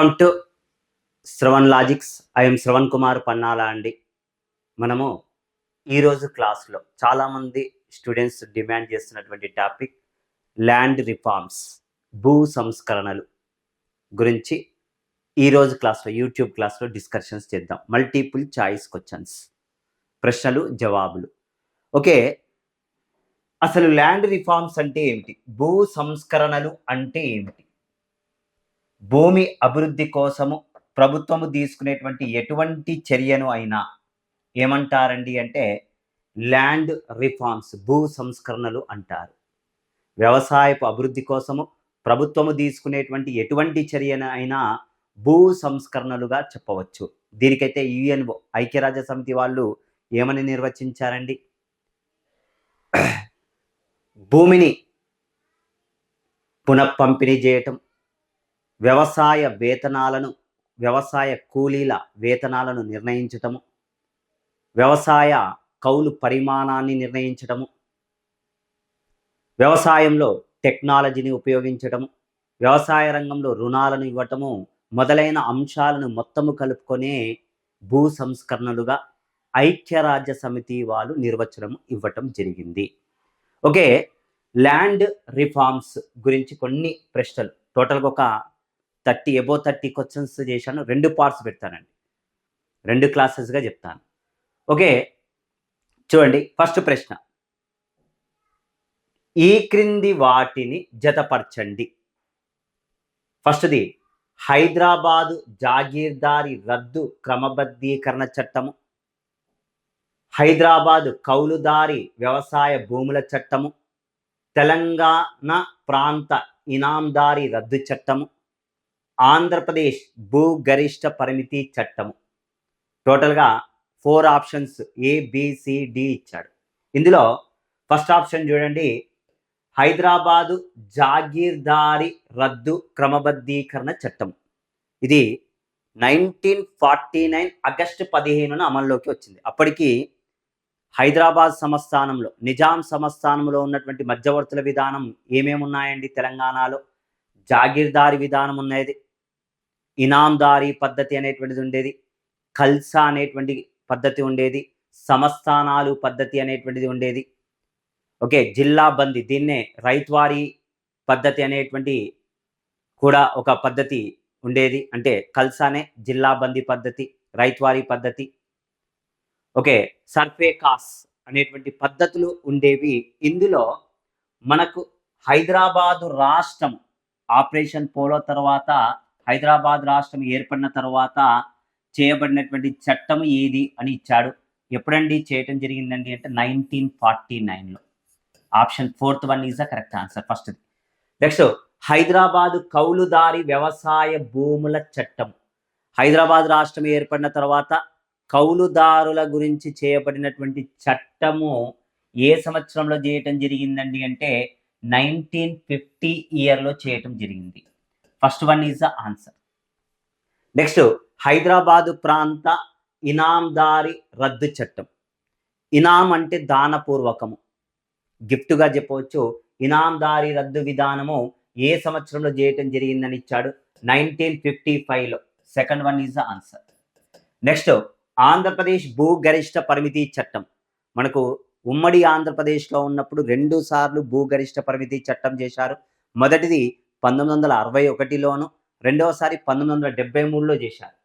Welcome to Shravan logics I'm Shravan Kumar Pannala అండి. మనము ఈరోజు క్లాస్లో చాలామంది స్టూడెంట్స్ డిమాండ్ చేస్తున్నటువంటి టాపిక్ ల్యాండ్ రిఫార్మ్స్ భూ సంస్కరణలు గురించి ఈరోజు క్లాస్లో యూట్యూబ్ క్లాస్లో డిస్కషన్స్ చేద్దాం. మల్టిపుల్ చాయిస్ క్వశ్చన్స్ ప్రశ్నలు జవాబులు. ఓకే. అసలు ల్యాండ్ రిఫార్మ్స్ అంటే ఏమిటి? భూ సంస్కరణలు అంటే ఏమిటి? భూమి అభివృద్ధి కోసము ప్రభుత్వము తీసుకునేటువంటి ఎటువంటి చర్యను అయినా ఏమంటారండి అంటే ల్యాండ్ రిఫార్మ్స్ భూ సంస్కరణలు అంటారు. వ్యవసాయపు అభివృద్ధి కోసము ప్రభుత్వము తీసుకునేటువంటి ఎటువంటి చర్యను అయినా భూ సంస్కరణలుగా చెప్పవచ్చు. దీనికైతే యుఎన్ఓ ఐక్యరాజ్య సమితి వాళ్ళు ఏమని నిర్వచించారండి? భూమిని పునఃపంపిణీ చేయటం వ్యవసాయ వేతనాలను వ్యవసాయ కూలీల వేతనాలను నిర్ణయించటము వ్యవసాయ కౌలు పరిమాణాన్ని నిర్ణయించటము వ్యవసాయంలో టెక్నాలజీని ఉపయోగించటము వ్యవసాయ రంగంలో రుణాలను ఇవ్వటము మొదలైన అంశాలను మొత్తము కలుపుకొనే భూ సంస్కరణలుగా ఐక్యరాజ్య సమితి వాళ్ళు నిర్వచనం ఇవ్వటం జరిగింది. ఓకే ల్యాండ్ రిఫార్మ్స్ గురించి కొన్ని ప్రశ్నలు. టోటల్గా ఒక థర్టీ ఎబో థర్టీ క్వశ్చన్స్ చేశాను. రెండు పార్ట్స్ పెడతానండి. రెండు క్లాసెస్గా చెప్తాను. ఓకే? చూడండి ఫస్ట్ ప్రశ్న. ఈ క్రింది వాటిని జతపరచండి. ఫస్ట్ది హైదరాబాదు జాగీర్దారి రద్దు క్రమబద్ధీకరణ చట్టము. హైదరాబాదు కౌలుదారి వ్యవసాయ భూముల చట్టము. తెలంగాణ ప్రాంత ఇనాందారి రద్దు చట్టము. ఆంధ్రప్రదేశ్ భూగరిష్ట పరిమితి చట్టము. టోటల్గా ఫోర్ ఆప్షన్స్ ఏబిసిడి ఇచ్చాడు. ఇందులో ఫస్ట్ ఆప్షన్ చూడండి. హైదరాబాదు జాగీర్దారి రద్దు క్రమబద్ధీకరణ చట్టం ఇది నైన్టీన్ ఫార్టీ నైన్ ఆగస్టు పదిహేనున అమల్లోకి వచ్చింది. అప్పటికి హైదరాబాద్ సంస్థానంలో నిజాం సంస్థానంలో ఉన్నటువంటి మధ్యవర్తుల విధానం ఏమేమి ఉన్నాయండి తెలంగాణలో? జాగీర్దారి విధానం ఉన్నది. ఇనాందారీ పద్ధతి అనేటువంటిది ఉండేది ఖల్సా అనేటువంటి పద్ధతి ఉండేది సమస్థానాలు పద్ధతి అనేటువంటిది ఉండేది. ఓకే జిల్లా బందీ దీన్నే రైత్వారీ పద్ధతి అనేటువంటి కూడా ఒక పద్ధతి ఉండేది. అంటే కల్సానే జిల్లా బందీ పద్ధతి రైత్వారీ పద్ధతి. ఓకే సర్ఫే కాస్ అనేటువంటి పద్ధతులు ఉండేవి. ఇందులో మనకు హైదరాబాదు రాష్ట్రం ఆపరేషన్ పోలో తర్వాత హైదరాబాద్ రాష్ట్రం ఏర్పడిన తర్వాత చేయబడినటువంటి చట్టం ఏది అని ఇచ్చాడు. ఎప్పుడండి చేయటం జరిగిందండి అంటే నైన్టీన్ ఫార్టీ నైన్లో option fourth one is the correct answer first next Hyderabad కౌలుదారి వ్యవసాయ భూముల చట్టం. హైదరాబాద్ రాష్ట్రం ఏర్పడిన తర్వాత కౌలుదారుల గురించి చేయబడినటువంటి చట్టము ఏ సంవత్సరంలో చేయటం జరిగిందండి అంటే నైన్టీన్ ఫిఫ్టీ ఇయర్లో చేయటం జరిగింది. First one is the answer next Hyderabad ప్రాంత ఇనాందారి రద్దు చట్టం. ఇనాం అంటే దానపూర్వకము. గిఫ్ట్గా చెప్పవచ్చు ఇనాందారి రద్దు విధానము ఏ సంవత్సరంలో చేయటం జరిగిందని ఇచ్చాడు? నైన్టీన్ ఫిఫ్టీ ఫైవ్లో. Second one is the answer next Andhra Pradesh భూగరిష్ట పరిమితి చట్టం. మనకు ఉమ్మడి ఆంధ్రప్రదేశ్లో ఉన్నప్పుడు రెండు సార్లు భూగరిష్ట పరిమితి చట్టం చేశారు. మొదటిది పంతొమ్మిది వందల అరవై ఒకటిలోను రెండవసారి పంతొమ్మిది వందల డెబ్బై మూడులో చేశారు.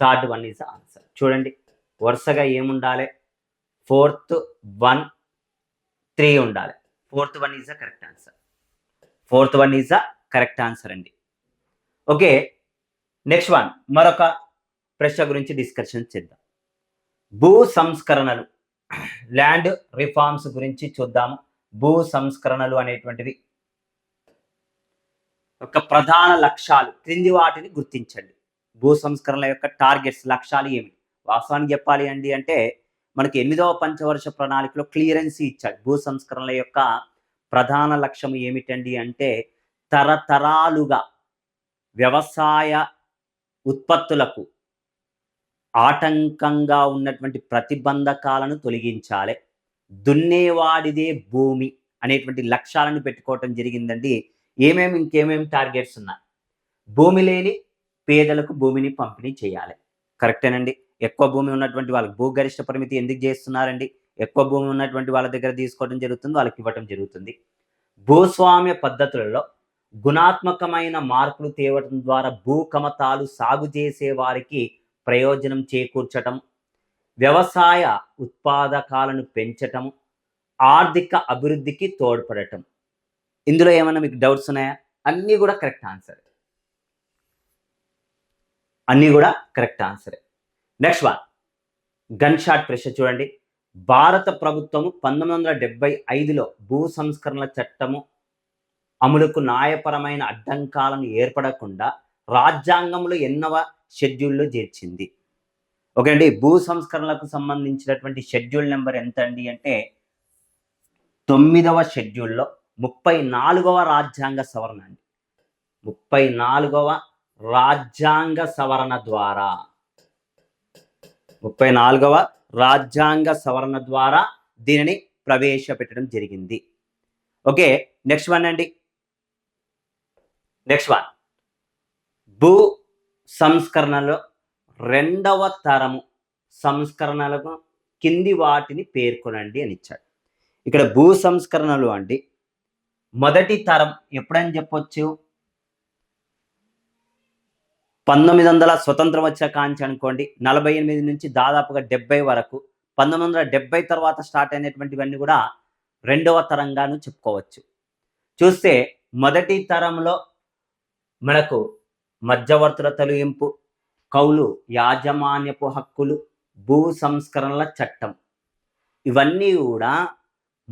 Third one is answer. చూడండి వరుసగా ఏముండాలి? ఫోర్త్ వన్ త్రీ ఉండాలి. Fourth one is a correct answer. Fourth one is a correct answer అండి. ఓకే నెక్స్ట్ వన్ మరొక ప్రశ్న గురించి డిస్కషన్ చేద్దాం. భూ సంస్కరణలు ల్యాండ్ రిఫార్మ్స్ గురించి చూద్దాము. భూ సంస్కరణలు అనేటువంటివి యొక్క ప్రధాన లక్ష్యాలు క్రింది వాటిని గుర్తించండి. భూ సంస్కరణల యొక్క టార్గెట్స్ లక్ష్యాలు ఏమిటి? వాస్తవానికి చెప్పాలి అండి అంటే మనకి ఎనిమిదవ పంచవర్ష ప్రణాళికలో క్లియరెన్సీ ఇచ్చాడు. భూ సంస్కరణల యొక్క ప్రధాన లక్ష్యం ఏమిటండి అంటే తరతరాలుగా వ్యవసాయ ఉత్పత్తులకు ఆటంకంగా ఉన్నటువంటి ప్రతిబంధకాలను తొలగించాలి. దున్నేవాడిదే భూమి అనేటువంటి లక్ష్యాలను పెట్టుకోవటం జరిగిందండి. ఏమేమి ఇంకేమేమి టార్గెట్స్ ఉన్నాయి భూమి లేని పేదలకు భూమిని పంపిణీ చేయాలి. కరెక్టేనండి ఎక్కువ భూమి ఉన్నటువంటి వాళ్ళకి భూగరిష్ట పరిమితి ఎందుకు చేస్తున్నారండి? ఎక్కువ భూమి ఉన్నటువంటి వాళ్ళ దగ్గర తీసుకోవడం జరుగుతుంది వాళ్ళకి ఇవ్వటం జరుగుతుంది. భూస్వామ్య పద్ధతులలో గుణాత్మకమైన మార్పులు తేవడం ద్వారా భూ కమతాలు సాగు చేసే వారికి ప్రయోజనం చేకూర్చటం వ్యవసాయ ఉత్పాదకాలను పెంచటం ఆర్థిక అభివృద్ధికి తోడ్పడటం. ఇందులో ఏమైనా మీకు డౌట్స్ ఉన్నాయా? అన్నీ కూడా కరెక్ట్ ఆన్సర్ అన్నీ కూడా కరెక్ట్ ఆన్సరే నెక్స్ట్ వన్ గన్ షాట్ ప్రశ్న చూడండి. భారత ప్రభుత్వము పంతొమ్మిది వందల డెబ్బై ఐదులో భూ సంస్కరణల చట్టము అమలుకు న్యాయపరమైన అడ్డంకాలను ఏర్పడకుండా రాజ్యాంగంలో ఎన్నవ షెడ్యూల్లో చేర్చింది. ఓకే అండి భూ సంస్కరణలకు సంబంధించినటువంటి షెడ్యూల్ నెంబర్ ఎంత అండి అంటే తొమ్మిదవ షెడ్యూల్లో ముప్పై నాలుగవ రాజ్యాంగ సవరణ అండి. ముప్పై నాలుగవ రాజ్యాంగ సవరణ ద్వారా ముప్పై నాలుగవ రాజ్యాంగ సవరణ ద్వారా దీనిని ప్రవేశపెట్టడం జరిగింది. ఓకే నెక్స్ట్ వన్ అండి. Next one. భూ సంస్కరణలో రెండవ తరము సంస్కరణలకు కింది వాటిని పేర్కొనండి అని ఇచ్చాడు. ఇక్కడ భూ సంస్కరణలు అండి మొదటి తరం ఎప్పుడని చెప్పొచ్చు? పంతొమ్మిది వందల స్వతంత్రం వచ్చే కాంచి అనుకోండి నలభై ఎనిమిది నుంచి దాదాపుగా డెబ్బై వరకు పంతొమ్మిది వందల డెబ్బై తర్వాత స్టార్ట్ అయినటువంటివన్నీ కూడా రెండవ తరంగాను చెప్పుకోవచ్చు. చూస్తే మొదటి తరంలో మనకు మధ్యవర్తుల తొలగింపు కౌలు యాజమాన్యపు హక్కులు భూ సంస్కరణల చట్టం. ఇవన్నీ కూడా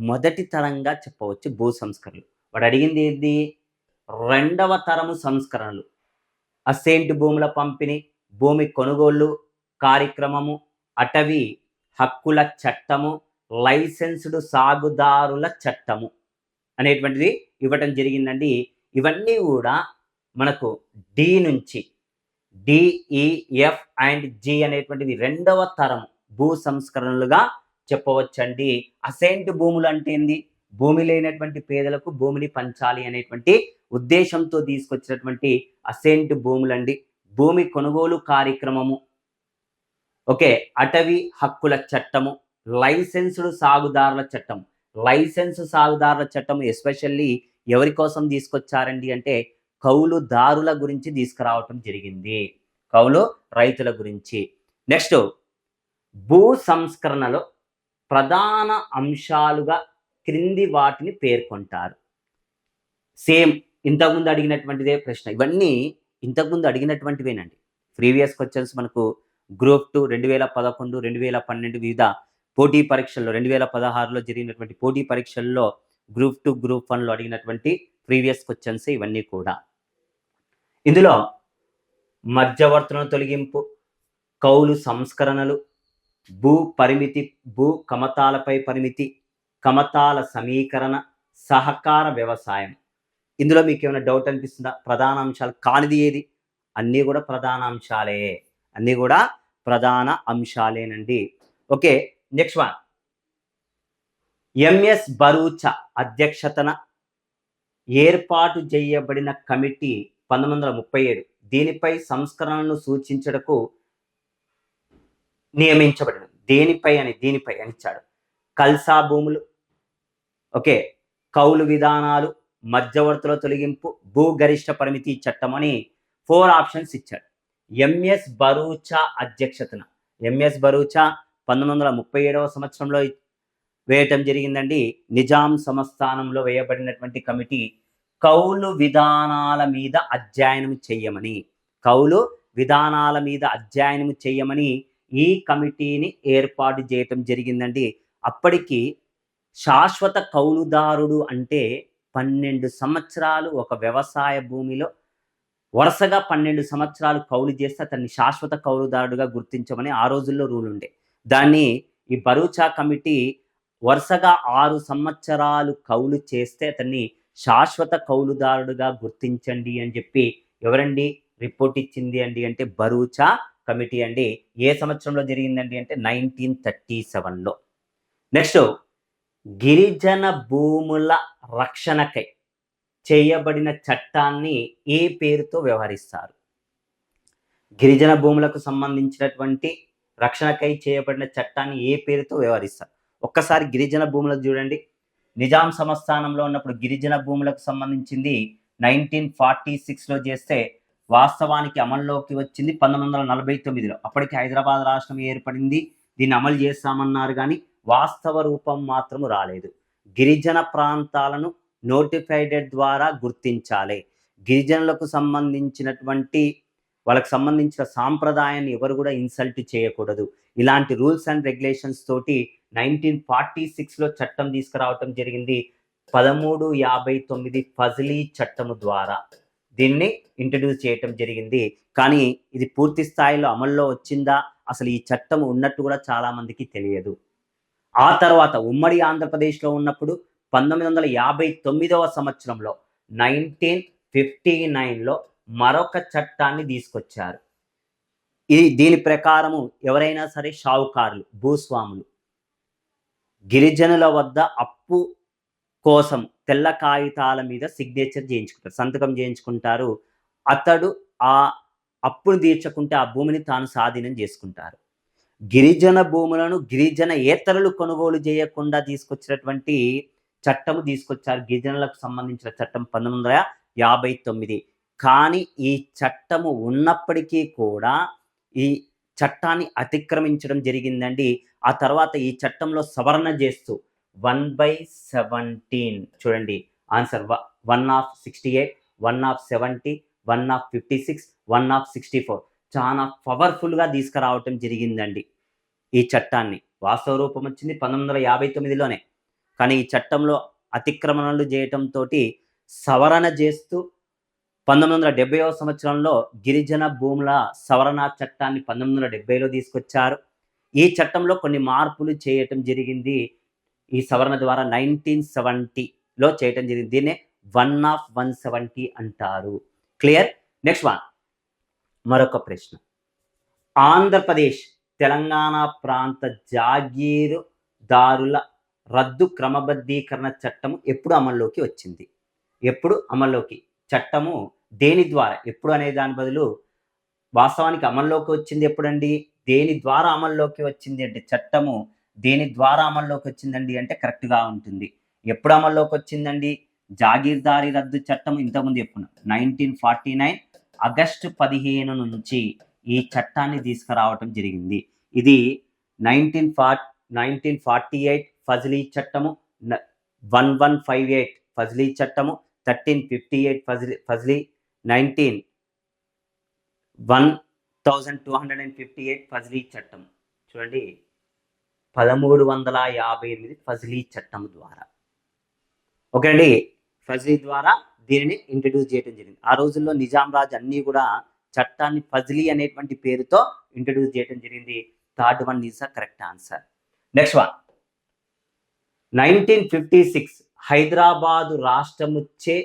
మొదటి తరంగా చెప్పవచ్చు భూ సంస్కరణలు. వాడు అడిగింది ఏంది? రెండవ తరము సంస్కరణలు. అసేంట్ భూముల పంపిణీ భూమి కొనుగోలు కార్యక్రమము అటవీ హక్కుల చట్టము లైసెన్స్డ్ సాగుదారుల చట్టము అనేటువంటిది ఇవ్వటం జరిగిందండి. ఇవన్నీ కూడా మనకు డి నుంచి డిఈఎఫ్ అండ్ జి అనేటువంటిది రెండవ తరం భూ సంస్కరణలుగా చెప్పవచ్చండి. అసెంట్ భూములు అంటే ఏంది? భూమి లేనటువంటి పేదలకు భూమిని పంచాలి అనేటువంటి ఉద్దేశంతో తీసుకొచ్చినటువంటి అసెంట్ భూములండి. భూమి కొనుగోలు కార్యక్రమము. ఓకే అటవీ హక్కుల చట్టము. లైసెన్స్డ్ సాగుదారుల చట్టం లైసెన్స్ సాగుదారుల చట్టం ఎస్పెషల్లీ ఎవరి కోసం తీసుకొచ్చారండి అంటే కౌలుదారుల గురించి తీసుకురావటం జరిగింది. కౌలు రైతుల గురించి. నెక్స్ట్ భూ సంస్కరణలో ప్రధాన అంశాలుగా క్రింది వాటిని పేర్కొంటారు. సేమ్ ఇంతకుముందు అడిగినటువంటిదే ప్రశ్న. ఇవన్నీ ఇంతకుముందు అడిగినటువంటివేనండి. ప్రీవియస్ క్వశ్చన్స్ మనకు గ్రూప్ టూ రెండు వేల పదకొండు రెండు వేల పన్నెండు వివిధ పోటీ పరీక్షల్లో రెండు వేల పదహారులో జరిగినటువంటి పోటీ పరీక్షల్లో గ్రూప్ టూ గ్రూప్ వన్లో అడిగినటువంటి ప్రీవియస్ క్వశ్చన్స్ ఇవన్నీ కూడా. ఇందులో మధ్యవర్తులను తొలగింపు కౌలు సంస్కరణలు భూ పరిమితి భూ కమతాలపై పరిమితి కమతాల సమీకరణ సహకార వ్యవసాయం. ఇందులో మీకు ఏమైనా డౌట్ అనిపిస్తుందా? ప్రధాన అంశాలు కానిది ఏది? అన్నీ కూడా ప్రధాన అంశాలే. అన్నీ కూడా ప్రధాన అంశాలేనండి. Okay next one M S Bharucha అధ్యక్షతన ఏర్పాటు చేయబడిన కమిటీ పంతొమ్మిది వందల ముప్పై ఏడు. దీనిపై సంస్కరణను సూచించడకు నియమించబడిన దేనిపై అని దీనిపై అని ఇచ్చాడు. కల్సా భూములు ఓకే కౌలు విధానాలు మధ్యవర్తుల తొలగింపు భూగరిష్ట పరిమితి చట్టం అని ఫోర్ ఆప్షన్స్ ఇచ్చాడు. ఎంఎస్ బరూచా అధ్యక్షతన ఎంఎస్ బరూచా పంతొమ్మిది వందల ముప్పై ఏడవ సంవత్సరంలో వేయటం జరిగిందండి. నిజాం సంస్థానంలో వేయబడినటువంటి కమిటీ కౌలు విధానాల మీద అధ్యయనం చెయ్యమని కౌలు విధానాల మీద అధ్యయనం చెయ్యమని ఈ కమిటీని ఏర్పాటు చేయటం జరిగిందండి. అప్పటికి శాశ్వత కౌలుదారుడు అంటే పన్నెండు సంవత్సరాలు ఒక వ్యవసాయ భూమిలో వరుసగా పన్నెండు సంవత్సరాలు కౌలు చేస్తే అతన్ని శాశ్వత కౌలుదారుడుగా గుర్తించమని ఆ రోజుల్లో రూల్ ఉండే. దాన్ని ఈ బరూచా కమిటీ వరుసగా ఆరు సంవత్సరాలు కౌలు చేస్తే అతన్ని శాశ్వత కౌలుదారుడుగా గుర్తించండి అని చెప్పి ఎవరండి? రిపోర్ట్ ఇచ్చింది అండి అంటే బరూచా కమిటీ అండి. ఏ సంవత్సరంలో జరిగిందండి అంటే నైన్టీన్ థర్టీ సెవెన్లో. నెక్స్ట్ గిరిజన భూముల రక్షణకై చేయబడిన చట్టాన్ని ఏ పేరుతో వ్యవహరిస్తారు? గిరిజన భూములకు సంబంధించినటువంటి రక్షణకై చేయబడిన చట్టాన్ని ఏ పేరుతో వ్యవహరిస్తారు? ఒక్కసారి గిరిజన భూములకు చూడండి. నిజాం సంస్థానంలో ఉన్నప్పుడు గిరిజన భూములకు సంబంధించింది నైన్టీన్ ఫార్టీ సిక్స్లో చేస్తే వాస్తవానికి అమల్లోకి వచ్చింది పంతొమ్మిది వందల నలభై తొమ్మిదిలో. అప్పటికి హైదరాబాద్ రాష్ట్రం ఏర్పడింది. దీన్ని అమలు చేస్తామన్నారు కానీ వాస్తవ రూపం మాత్రం రాలేదు. గిరిజన ప్రాంతాలను నోటిఫైడ్ ద్వారా గుర్తించాలి. గిరిజనులకు సంబంధించినటువంటి వాళ్ళకి సంబంధించిన సాంప్రదాయాన్ని ఎవరు కూడా ఇన్సల్ట్ చేయకూడదు. ఇలాంటి రూల్స్ అండ్ రెగ్యులేషన్స్ తోటి నైన్టీన్ ఫార్టీ సిక్స్లో చట్టం తీసుకురావటం జరిగింది. పదమూడు యాభై తొమ్మిది ఫజిలీ చట్టము ద్వారా. దీన్ని ఇంట్రడ్యూస్ చేయటం జరిగింది. కానీ ఇది పూర్తి స్థాయిలో అమల్లో వచ్చిందా? అసలు ఈ చట్టం ఉన్నట్టు కూడా చాలామందికి తెలియదు. ఆ తర్వాత ఉమ్మడి ఆంధ్రప్రదేశ్లో ఉన్నప్పుడు పంతొమ్మిది వందల యాభై తొమ్మిదవ సంవత్సరంలో నైన్టీన్ ఫిఫ్టీ నైన్లో మరొక చట్టాన్ని తీసుకొచ్చారు. ఇది దీని ప్రకారము ఎవరైనా సరే షావుకారులు భూస్వాములు. గిరిజనుల వద్ద అప్పు కోసం తెల్ల కాగితాల మీద సిగ్నేచర్ చేయించుకుంటారు. సంతకం చేయించుకుంటారు. అతడు ఆ అప్పును తీర్చకుంటే ఆ భూమిని తాను స్వాధీనం చేసుకుంటారు. గిరిజన భూములను గిరిజన ఏతరులు కొనుగోలు చేయకుండా తీసుకొచ్చినటువంటి చట్టము తీసుకొచ్చారు. గిరిజనులకు సంబంధించిన చట్టం పంతొమ్మిది వందల యాభై తొమ్మిది. కానీ ఈ చట్టము ఉన్నప్పటికీ కూడా ఈ చట్టాన్ని అతిక్రమించడం జరిగిందండి. ఆ తర్వాత ఈ చట్టంలో సవరణ చేస్తూ వన్ బై సెవెంటీన్. చూడండి answer one of sixty eight one of seventy one of fifty six one of sixty four. చాలా పవర్ఫుల్గా తీసుకురావటం జరిగిందండి ఈ చట్టాన్ని. వాస్తవ రూపం వచ్చింది పంతొమ్మిది వందల యాభై తొమ్మిదిలోనే. కానీ ఈ చట్టంలో అతిక్రమణలు చేయటంతో సవరణ చేస్తూ పంతొమ్మిది వందల డెబ్బైవ సంవత్సరంలో గిరిజన భూముల సవరణ చట్టాన్ని పంతొమ్మిది వందల డెబ్బైలో తీసుకొచ్చారు. ఈ చట్టంలో కొన్ని మార్పులు చేయటం జరిగింది. ఈ సవరణ ద్వారా నైన్టీన్ సెవెంటీలో చేయటం జరిగింది. దీన్నే వన్ ఆఫ్ వన్ సెవెంటీ అంటారు. క్లియర్ నెక్స్ట్ వన్ మరొక ప్రశ్న. ఆంధ్రప్రదేశ్ తెలంగాణ ప్రాంత జాగీరుదారుల రద్దు క్రమబద్ధీకరణ చట్టము ఎప్పుడు అమల్లోకి వచ్చింది? ఎప్పుడు అమల్లోకి? చట్టము దేని ద్వారా? ఎప్పుడు అనే దాని బదులు వాస్తవానికి అమల్లోకి వచ్చింది ఎప్పుడండి? దేని ద్వారా అమల్లోకి వచ్చింది అంటే చట్టము దేని ద్వారా అమల్లోకి వచ్చిందండి అంటే కరెక్ట్గా ఉంటుంది. ఎప్పుడు అమల్లోకి వచ్చిందండి? జాగీర్దారీ రద్దు చట్టం ఇంతకుముందు చెప్పుకున్నాం నైన్టీన్ ఫార్టీ నైన్ ఆగస్టు పదిహేను నుంచి ఈ చట్టాన్ని తీసుకురావటం జరిగింది. ఇది nineteen four nineteen forty eight ఫజిలీ చట్టము వన్ వన్ ఫైవ్ ఎయిట్ ఫజిలీ చట్టము thirteen fifty eight ఫజిలీ ఫజిలీ nineteen one thousand two hundred and fifty eight ఫజిలీ చట్టం. చూడండి పదమూడు వందల యాభై ఎనిమిది ఫజిలీ చట్టం ద్వారా. ఓకే అండి? ఫజిలీ ద్వారా దీనిని ఇంట్రడ్యూస్ చేయడం జరిగింది. ఆ రోజుల్లో నిజాం రాజ్ అన్నీ కూడా చట్టాన్ని ఫజిలీ అనేటువంటి పేరుతో ఇంట్రడ్యూస్ చేయడం జరిగింది. Third one is the correct answer. Next one. Nineteen fifty six Hyderabad రాష్ట్రముచ్చే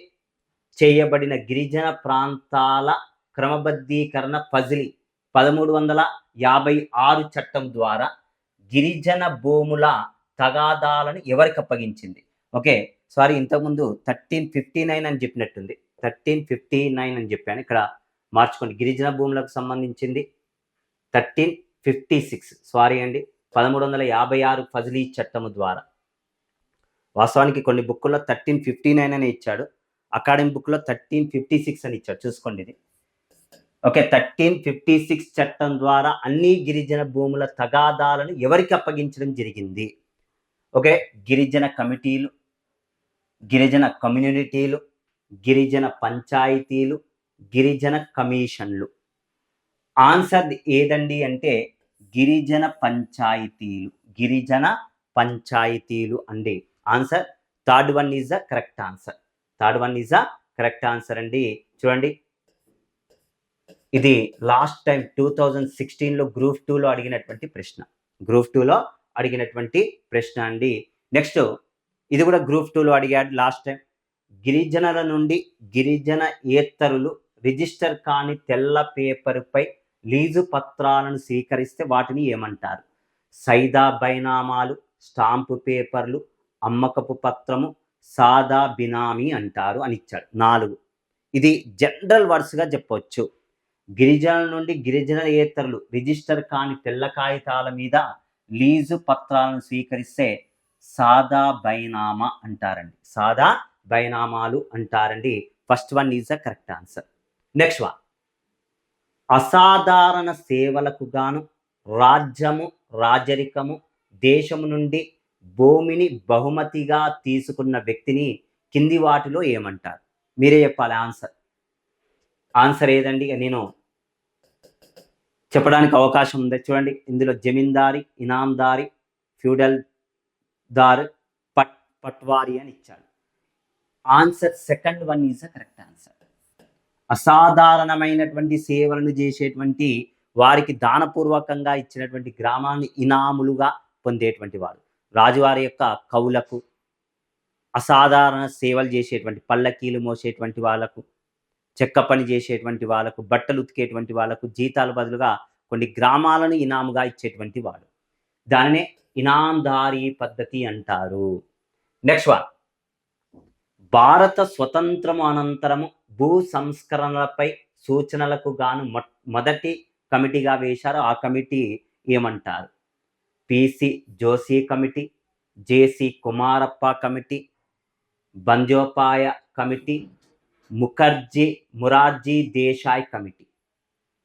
చేయబడిన గిరిజన ప్రాంతాల క్రమబద్ధీకరణ ఫజిలీ పదమూడు వందల యాభై ఆరు చట్టం ద్వారా గిరిజన భూముల తగాదాలను ఎవరికి అప్పగించింది? ఓకే సారీ ఇంతకుముందు థర్టీన్ ఫిఫ్టీ నైన్ అని చెప్పినట్టుంది. థర్టీన్ ఫిఫ్టీ నైన్ అని చెప్పాను. ఇక్కడ మార్చుకోండి. గిరిజన భూములకు సంబంధించింది థర్టీన్ ఫిఫ్టీ సిక్స్. సారీ అండి. పదమూడు వందల యాభై ఆరు ఫజలీ చట్టము ద్వారా. వాస్తవానికి కొన్ని బుక్కుల్లో థర్టీన్ ఫిఫ్టీ నైన్ అని ఇచ్చాడు. అకాడమిక్ బుక్లో థర్టీన్ ఫిఫ్టీ సిక్స్ అని ఇచ్చాడు. చూసుకోండి ఇది. ఓకే థర్టీన్ ఫిఫ్టీ సిక్స్ చట్టం ద్వారా అన్ని గిరిజన భూముల తగాదాలను ఎవరికి అప్పగించడం జరిగింది? ఓకే గిరిజన కమిటీలు గిరిజన కమ్యూనిటీలు గిరిజన పంచాయతీలు గిరిజన కమిషన్లు. ఆన్సర్ ఏదండి అంటే గిరిజన పంచాయతీలు గిరిజన పంచాయతీలు అండి. Answer third one is the correct answer. Third one is the correct answer అండి. చూడండి ఇది లాస్ట్ టైం టూ థౌజండ్ సిక్స్టీన్లో గ్రూప్ టూలో అడిగినటువంటి ప్రశ్న. గ్రూప్ టూలో అడిగినటువంటి ప్రశ్న అండి. నెక్స్ట్ ఇది కూడా గ్రూప్ టూలో అడిగాడు లాస్ట్ టైం గిరిజనుల నుండి గిరిజన ఏత్తరులు రిజిస్టర్ కాని తెల్ల పేపర్పై లీజు పత్రాలను స్వీకరిస్తే వాటిని ఏమంటారు? సైదా బైనామాలు స్టాంపు పేపర్లు అమ్మకపు పత్రము సాదా బినామీ అంటారు అని ఇచ్చాడు. నాలుగు. ఇది జనరల్ వర్డ్స్గా చెప్పవచ్చు గిరిజనుల నుండి గిరిజనయేతరులు రిజిస్టర్ కాని తెల్ల కాగితాల మీద లీజు పత్రాలను స్వీకరిస్తే సాదా బైనామా అంటారండి. సాదా బైనామాలు అంటారండి. First one is the correct answer. Next one. అసాధారణ సేవలకు గాను రాజ్యము రాజరికము దేశము నుండి భూమిని బహుమతిగా తీసుకున్న వ్యక్తిని కింది వాటిలో ఏమంటారు? మీరే చెప్పాలి ఆన్సర్. ఆన్సర్ ఏదండి? నేను చెప్పడానికి అవకాశం ఉంది? చూడండి. ఇందులో జమీందారి ఇనాందారి ఫ్యూడల్ దార్ పట్ పట్వారి అని ఇచ్చాడు. Answer second one is the correct answer. అసాధారణమైనటువంటి సేవలను చేసేటువంటి వారికి దానపూర్వకంగా ఇచ్చినటువంటి గ్రామాన్ని ఇనాములుగా పొందేటువంటి వారు. రాజువారి యొక్క కవులకు అసాధారణ సేవలు చేసేటువంటి పల్లకీలు మోసేటువంటి వాళ్ళకు చెక్క పని చేసేటువంటి వాళ్ళకు బట్టలు ఉతికేటువంటి వాళ్ళకు జీతాల బదులుగా కొన్ని గ్రామాలను ఇనాముగా ఇచ్చేటువంటి వాడు. దానినే ఇనాందారీ పద్ధతి అంటారు. Next one. భారత స్వతంత్రము అనంతరము భూ సంస్కరణలపై సూచనలకు గాను మొదటి కమిటీగా వేశారు. ఆ కమిటీ ఏమంటారు? P C Joshi committee J C Kumarappa committee Bandyopadhyay committee Mukherjee Morarji Desai committee.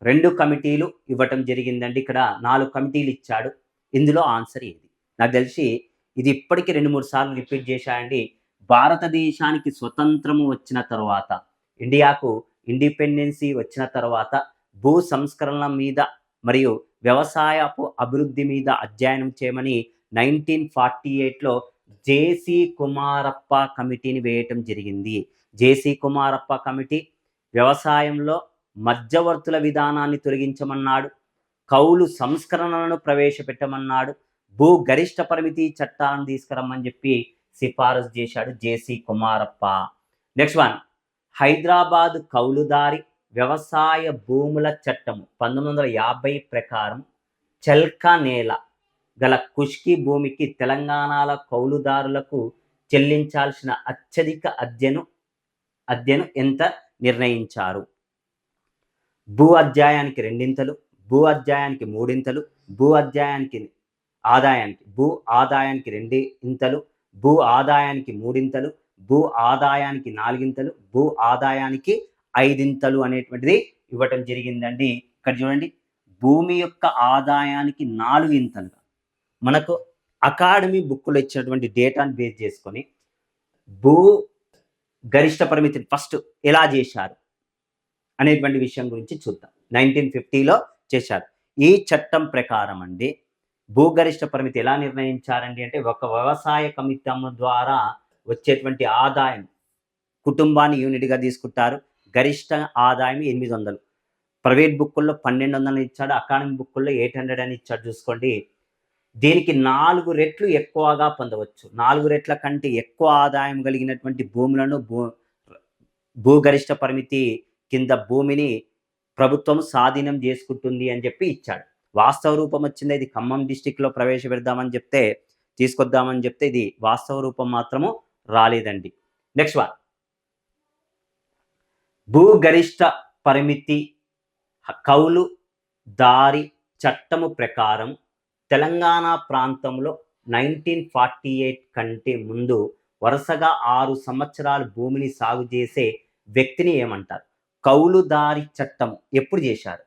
రెండు కమిటీలు ఇవ్వటం జరిగిందండి. ఇక్కడ నాలుగు కమిటీలు ఇచ్చాడు. ఇందులో ఆన్సర్ ఏది? నాకు తెలిసి ఇది ఇప్పటికీ రెండు మూడు సార్లు రిపీట్ చేశాయండి. భారతదేశానికి స్వతంత్రము వచ్చిన తర్వాత ఇండియాకు ఇండిపెండెన్సీ వచ్చిన తర్వాత భూ సంస్కరణల మీద మరియు వ్యవసాయపు అభివృద్ధి మీద అధ్యయనం చేయమని నైన్టీన్ ఫార్టీ ఎయిట్లో జేసీ కుమారప్ప కమిటీని వేయటం జరిగింది. జేసీ కుమారప్ప కమిటీ వ్యవసాయంలో మధ్యవర్తుల విధానాన్ని తొలగించమన్నాడు. కౌలు సంస్కరణలను ప్రవేశపెట్టమన్నాడు. భూ గరిష్ట పరిమితి చట్టాలను తీసుకురమ్మని చెప్పి సిఫారసు చేశాడు J C Kumarappa next one. Hyderabad కౌలుదారి వ్యవసాయ భూముల చట్టము పంతొమ్మిది వందల యాభై ప్రకారం చెల్కా నేల గల కుష్కి భూమికి తెలంగాణల కౌలుదారులకు చెల్లించాల్సిన అత్యధిక అద్దెను అద్దెను ఎంత నిర్ణయించారు? భూ అధ్యాయానికి రెండింతలు భూ అధ్యాయానికి మూడింతలు భూ అధ్యాయానికి ఆదాయానికి భూ ఆదాయానికి రెండు ఇంతలు భూ ఆదాయానికి మూడింతలు భూ ఆదాయానికి నాలుగింతలు భూ ఆదాయానికి ఐదింతలు అనేటువంటిది ఇవ్వటం జరిగిందండి. ఇక్కడ చూడండి భూమి యొక్క ఆదాయానికి నాలుగు ఇంతలుగా మనకు అకాడమీ బుక్లో ఇచ్చినటువంటి డేటాను బేస్ చేసుకొని భూ గరిష్ట పరిమితిని ఫస్ట్ ఎలా చేశారు అనేటువంటి విషయం గురించి చూద్దాం. నైన్టీన్ ఫిఫ్టీలో చేశారు. ఈ చట్టం ప్రకారం అండి భూగరిష్ట పరిమితి ఎలా నిర్ణయించారండి అంటే ఒక వ్యవసాయ కమితం ద్వారా వచ్చేటువంటి ఆదాయం కుటుంబాన్ని యూనిట్గా తీసుకుంటారు. గరిష్ట ఆదాయం ఎనిమిది వందలు. ప్రైవేట్ బుక్కుల్లో పన్నెండు వందలు ఇచ్చాడు అకాడమిక్ బుక్కుల్లో ఎయిట్ హండ్రెడ్ అని ఇచ్చాడు చూసుకోండి. దీనికి నాలుగు రెట్లు ఎక్కువగా పొందవచ్చు? నాలుగు రెట్ల కంటే ఎక్కువ ఆదాయం కలిగినటువంటి భూములను భూ భూగరిష్ట పరిమితి కింద భూమిని ప్రభుత్వం స్వాధీనం చేసుకుంటుంది అని చెప్పి ఇచ్చాడు. వాస్తవ రూపం వచ్చింది? ఇది ఖమ్మం డిస్టిక్లో ప్రవేశపెడదామని చెప్తే తీసుకొద్దామని చెప్తే ఇది వాస్తవ రూపం మాత్రము రాలేదండి. Next one. భూగరిష్ట పరిమితి కౌలు దారి చట్టము ప్రకారం తెలంగాణ ప్రాంతంలో నైన్టీన్ ఫార్టీ ఎయిట్ కంటే ముందు వరుసగా ఆరు సంవత్సరాలు భూమిని సాగు చేసే వ్యక్తిని ఏమంటారు? కౌలుదారి చట్టం ఎప్పుడు చేశారు?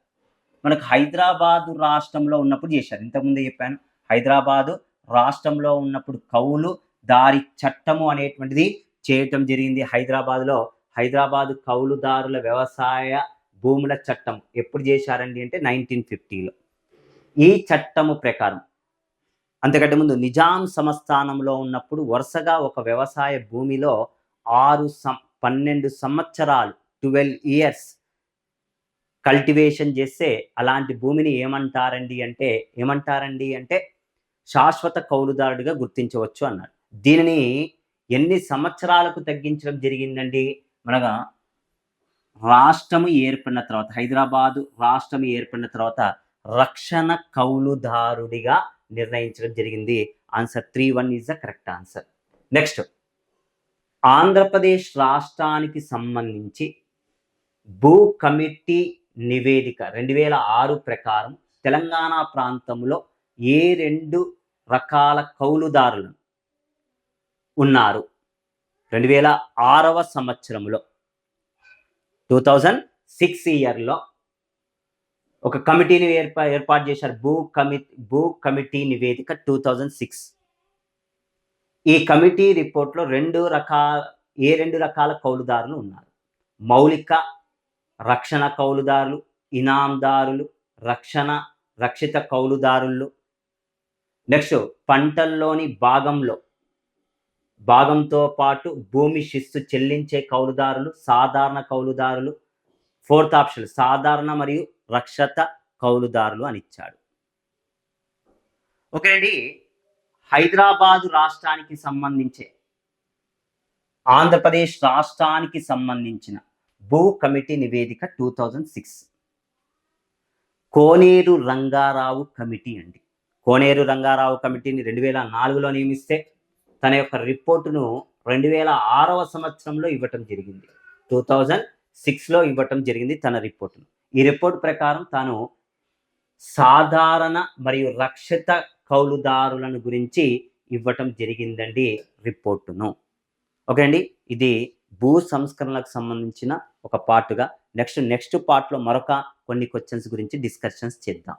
మనకు హైదరాబాదు రాష్ట్రంలో ఉన్నప్పుడు చేశారు. ఇంతకుముందే చెప్పాను. హైదరాబాదు రాష్ట్రంలో ఉన్నప్పుడు కౌలు దారి చట్టము అనేటువంటిది చేయటం జరిగింది. హైదరాబాద్లో హైదరాబాదు కౌలుదారుల వ్యవసాయ భూముల చట్టం ఎప్పుడు చేశారండి అంటే నైన్టీన్ ఫిఫ్టీలో. ఈ చట్టము ప్రకారం. అంతకంటే ముందు నిజాం సంస్థానంలో ఉన్నప్పుడు వరుసగా ఒక వ్యవసాయ భూమిలో ఆరు సం పన్నెండు సంవత్సరాలు ట్వెల్వ్ ఇయర్స్ కల్టివేషన్ చేస్తే అలాంటి భూమిని ఏమంటారండి అంటే ఏమంటారండి అంటే శాశ్వత కౌలుదారుడిగా గుర్తించవచ్చు అన్నాడు. దీనిని ఎన్ని సంవత్సరాలకు తగ్గించడం జరిగిందండి? మనగా రాష్ట్రము ఏర్పడిన తర్వాత హైదరాబాదు రాష్ట్రం ఏర్పడిన తర్వాత రక్షణ కౌలుదారుడిగా నిర్ణయించడం జరిగింది. Answer three one is the correct answer next Andhra Pradesh రాష్ట్రానికి సంబంధించి భూ కమిటీ నివేదిక రెండు వేల ఆరు ప్రకారం తెలంగాణ ప్రాంతంలో ఏ రెండు రకాల కౌలుదారులు ఉన్నారు? రెండు వేల ఆరవ సంవత్సరంలో టూ థౌజండ్ సిక్స్ ఇయర్లో ఒక కమిటీని ఏర్పా ఏర్పాటు చేశారు. భూ కమి భూ కమిటీ నివేదిక టూ థౌజండ్ సిక్స్. ఈ కమిటీ రిపోర్ట్లో రెండు రకాల ఏ రెండు రకాల కౌలుదారులు ఉన్నారు? మౌలిక రక్షణ కౌలుదారులు ఇనాందారులు రక్షణ రక్షిత కౌలుదారులు. నెక్స్ట్ పంటల్లోని భాగంలో భాగంతో పాటు భూమి శిస్తు చెల్లించే కౌలుదారులు సాధారణ కౌలుదారులు. ఫోర్త్ ఆప్షన్ సాధారణ మరియు రక్షత కౌలుదారులు అని ఇచ్చాడు. ఓకే అండి. హైదరాబాదు రాష్ట్రానికి సంబంధించే ఆంధ్రప్రదేశ్ రాష్ట్రానికి సంబంధించిన భూ కమిటీ నివేదిక two thousand six. Koneru Ranga Rao committee అండి. కోనేరు రంగారావు కమిటీని రెండు వేల నాలుగులో నియమిస్తే తన యొక్క రిపోర్టును రెండు వేల ఆరవ సంవత్సరంలో ఇవ్వటం జరిగింది. టూ థౌజండ్ సిక్స్లో ఇవ్వటం జరిగింది తన రిపోర్టును. ఈ రిపోర్ట్ ప్రకారం తాను సాధారణ మరియు రక్షిత కౌలుదారులను గురించి ఇవ్వటం జరిగిందండి రిపోర్టును. ఓకే అండి? ఇది భూ సంస్కరణలకు సంబంధించిన ఒక పార్టుగా. నెక్స్ట్ నెక్స్ట్ పార్ట్లో మరొక కొన్ని క్వశ్చన్స్ గురించి డిస్కషన్స్ చేద్దాం.